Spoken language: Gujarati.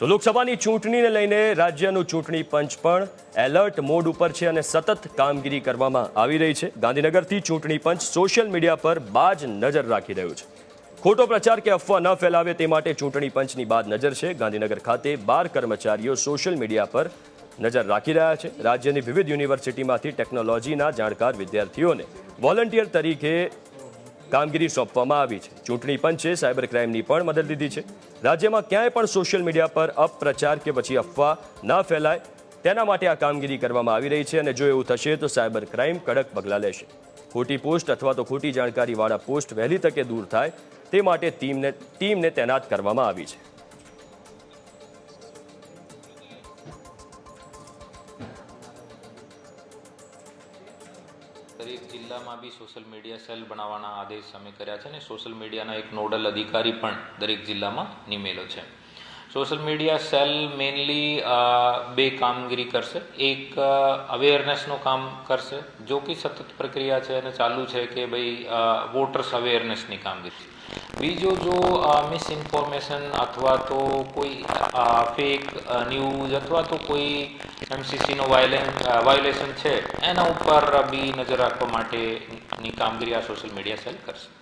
તો લોકસભાની ચૂંટણીને લઈને રાજ્યનું ચૂંટણી પંચ પણ એલર્ટ મોડ ઉપર છે અને સતત કામગીરી કરવામાં આવી રહી છે. ગાંધીનગરથી ચૂંટણી પંચ સોશિયલ મીડિયા પર બાજ નજર રાખી રહ્યું છે. ખોટો પ્રચાર કે અફવા ન ફેલાવે તે માટે ચૂંટણી પંચની બાદ નજર છે. ગાંધીનગર ખાતે બાર કર્મચારીઓ સોશિયલ મીડિયા પર નજર રાખી રહ્યા છે. રાજ્યની વિવિધ યુનિવર્સિટીમાંથી ટેકનોલોજીના જાણકાર વિદ્યાર્થીઓને વોલન્ટિયર તરીકે કામગીરી સોંપવામાં આવી છે. ચૂંટણી પંચે સાયબર ક્રાઇમની પણ મદદ લીધી છે. રાજ્યમાં ક્યાંય પણ સોશિયલ મીડિયા પર અપપ્રચાર કે પછી અફવા ન ફેલાય, તેના માટે આ કામગીરી કરવામાં આવી રહી છે અને જો એવું થશે તો સાયબર ક્રાઇમ કડક પગલાં લેશે. ખોટી પોસ્ટ અથવા તો ખોટી જાણકારીવાળા પોસ્ટ વહેલી તકે દૂર થાય, તે માટે ટીમને ટીમને તૈનાત કરવામાં આવી છે. દરેક જિલ્લામાં બી સોશિયલ મીડિયા સેલ બનાવવાના આદેશ અમે કર્યા છે અને સોશિયલ મીડિયાના એક નોડલ અધિકારી પણ દરેક જિલ્લામાં નિમેલો છે. સોશિયલ મીડિયા સેલ મેઇનલી બે કામગીરી કરશે. એક અવેરનેસનું કામ કરશે, જો કે સતત પ્રક્રિયા છે અને ચાલુ છે કે ભાઈ વોટર્સ અવેરનેસની કામગીરી. બીજો જો મિસ ઇન્ફોર્મેશન અથવા તો કોઈ ફેક ન્યૂઝ અથવા તો કોઈ એમસીસીનો વાયલેન્સ વાયોલેશન છે, એના ઉપર બી નજર રાખવા માટેની કામગીરી આ સોશિયલ મીડિયા સેલ કરશે.